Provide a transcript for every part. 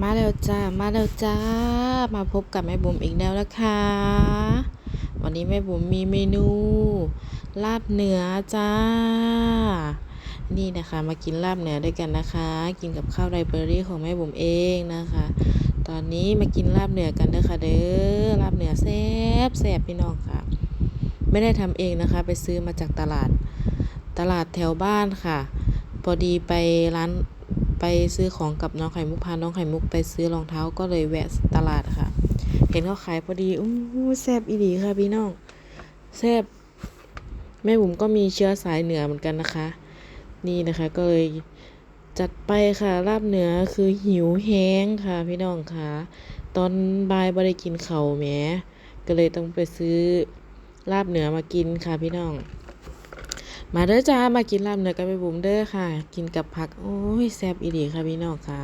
มาแล้วจ้า มาแล้วจ้า มาพบกับแม่บุ๋มอีกแล้วนะคะ วันนี้แม่บุ๋มมีเมนู ลาบเหนือจ้า นี่นะคะมากินลาบเหนือด้วยกันนะคะ กินกับข้าวไรเบอรี่ของแม่บุ๋มเองนะคะ ตอนนี้มากินลาบเหนือกันเด้อค่ะเด้อ ลาบเหนือแซ่บแซ่บพี่น้องค่ะ ไม่ได้ทำเองนะคะ ไปซื้อมาจากตลาด ตลาดแถวบ้านค่ะ พอดีไปร้าน ไปซื้อของกับน้องไข่มุกพาน้องไข่มุกไปซื้อรองเท้าก็เลยแวะตลาดค่ะ เห็นเขาขายพอดีอู้หูแซบอีหลีค่ะพี่น้องแซบแม่บุ๋มก็มีเชื้อสายเหนือเหมือนกันนะคะ นี่นะคะก็เลยจัดไปค่ะลาบเหนือคือหิวแห้งค่ะ พี่น้องค่ะตอนบ่ายบ่ได้กินเข้าแหมก็เลยต้องไปซื้อลาบเหนือมากินค่ะพี่น้อง มาเด้อจ้ามากินลาบเนื้อกันไปบุ๋มเด้อค่ะ กินกับผัก โอ้ยแซ่บอีหลีค่ะพี่น้องค่ะ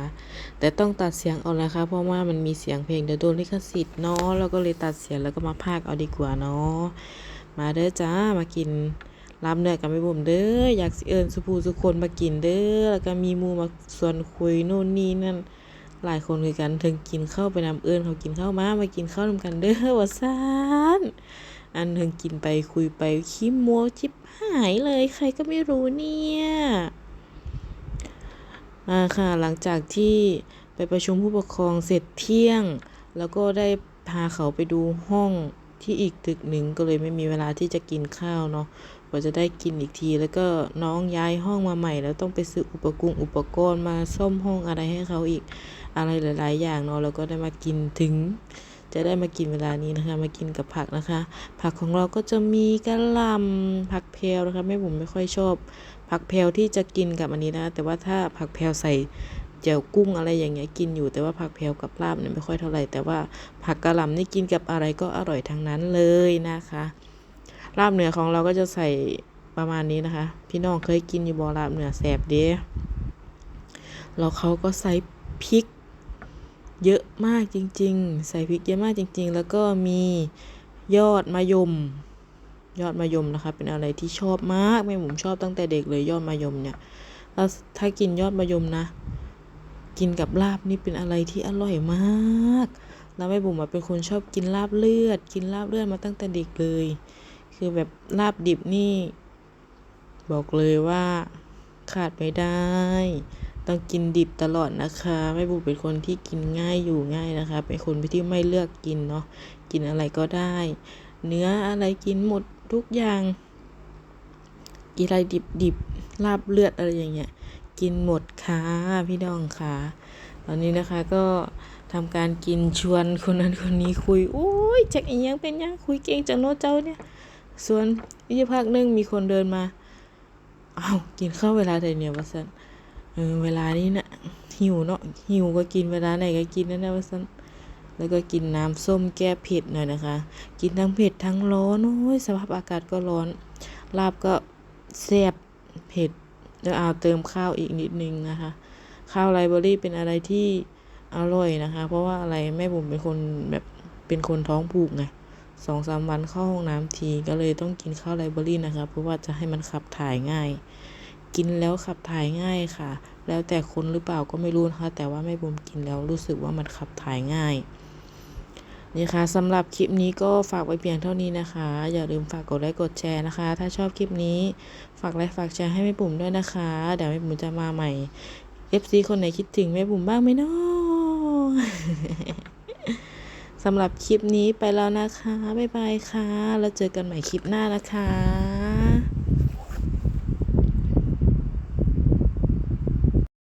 แต่ต้องตัดเสียงเอานะคะ เพราะว่ามันมีเสียงเพลงเดี๋ยวโดนลิขสิทธิ์เนาะแล้วก็เลยตัดเสียงแล้วก็มาพากเอาดีกว่าเนาะมาเด้อจ้ามากินลาบเนื้อกันไปบุ๋มเด้ออยากสิเอิญสุภูสุคนมากินเด้อแล้วก็มีมูมาชวนคุยโน่นนี่นั่นหลายคนคุยกันถึงกินข้าวไปนำเอิญเขากินข้าวมามากินข้าวนำกันเด้อว่าซ่าน อันถึงกินไปคุยไปขี้มัวชิบหายเลยใครก็ไม่รู้เนี่ยอ่าค่ะหลังจากที่ไปประชุมผู้ปกครองเสร็จเที่ยง แล้วก็ได้พาเขาไปดูห้องที่อีกตึกหนึ่งก็เลยไม่มีเวลาที่จะกินข้าวเนาะกว่าจะได้กินอีกที แล้วก็น้องย้ายห้องมาใหม่ แล้วต้องไปซื้ออุปกรณ์อุปกรณ์มาซ่อมห้องอะไรให้เขาอีกอะไรหลาย ๆ อย่างเนาะแล้วก็ได้มากินถึง จะได้มากินเวลานี้นะคะ มากินกับผักนะคะ ผักของเราก็จะมีกะหล่ำผักแพรวนะคะแม่บุ๋มไม่ค่อยชอบ ผักแพรวที่จะกินกับอันนี้นะ แต่ว่าถ้าผักแพรวใส่แจ่วกุ้งอะไรอย่างเงี้ยกินอยู่แต่ว่าผักแพรวกับลาบเนี่ยไม่ค่อยเท่าไหร่แต่ว่าผักกะหล่ำนี่กินกับอะไรก็อร่อยทั้งนั้นเลยนะคะลาบเหนือของเราก็จะใส่ประมาณนี้นะคะ พี่น้องเคยกินอยู่บ่ลาบเหนือแสบเด้แล้วเขาก็ใส่พริก เยอะมากจริง ๆ ใส่พริกเยอะมากจริง ๆ แล้วก็มียอดมะยม ยอดมะยมนะคะ เป็นอะไรที่ชอบมากแม่หมุมชอบตั้งแต่เด็กเลยยอดมะยมเนี่ยแล้วถ้ากินยอดมะยมนะ กินกับลาบนี่เป็นอะไรที่อร่อยมาก แล้วแม่บุ๋มอะเป็นคนชอบกินลาบเลือด กินลาบเลือดมาตั้งแต่เด็กเลย คือแบบลาบดิบนี่ บอกเลยว่าขาดไม่ได้ ต้องกินดิบตลอดนะคะแม่บุ๋มเป็นคนที่กินง่ายอยู่ง่ายนะคะ เป็นคนที่ไม่เลือกกินเนาะกินอะไรก็ได้ เนื้ออะไรกินหมดทุกอย่าง กินอะไรดิบดิบลาบเลือดอะไรอย่างเงี้ยกินหมดค่ะพี่น้องค่ะตอนนี้นะคะก็ทำการกินชวนคนนั้นคนนี้คุยโอ้ยจักอียังเป็นยังคุยเก่งจังโนเจ้าเนี่ยส่วนอีกพักหนึงมีคนเดินมาอ้าวกินข้าวเวลาใดเนี่ยวะสัน เออเวลานี้นะ่ะหิวเนาะหิวก็กินเวลาไหนก็กินนั่นนะว่าซั่นแล้วก็กินน้ำส้มแก้เผ็ดหน่อยนะคะ กินทั้งเผ็ดทั้งร้อนโอ้ยสภาพอากาศก็ร้อน ลาบก็แซ่บเผ็ดแล้วเอาเติมข้าวอีกนิดนึงนะคะ ข้าวไรเบอรี่เป็นอะไรที่อร่อยนะคะ เพราะว่าอะไรแม่บุ๋มเป็นคนแบบเป็นคนท้องผูกไงสองสามวันเข้าห้องน้ำทีก็เลยต้องกินข้าวไรเบอรี่นะคะ เพราะว่าจะให้มันขับถ่ายง่าย กินแล้วขับถ่ายง่ายค่ะ แล้วแต่คนหรือเปล่าก็ไม่รู้นะคะ แต่ว่าแม่บุ๋มกินแล้วรู้สึกว่ามันขับถ่ายง่ายนี่ค่ะสำหรับคลิปนี้ก็ฝากไว้เพียงเท่านี้นะคะ อย่าลืมฝากกดไลค์กดแชร์นะคะ ถ้าชอบคลิปนี้ฝากไลค์ฝากแชร์ให้แม่บุ๋มด้วยนะคะ เดี๋ยวแม่บุ๋มจะมาใหม่ FC คนไหนคิดถึงแม่บุ๋มบ้างไหมเนาะสำหรับคลิปนี้ไปแล้วนะคะ บ๊ายบายค่ะ แล้วเจอกันใหม่คลิปหน้านะคะ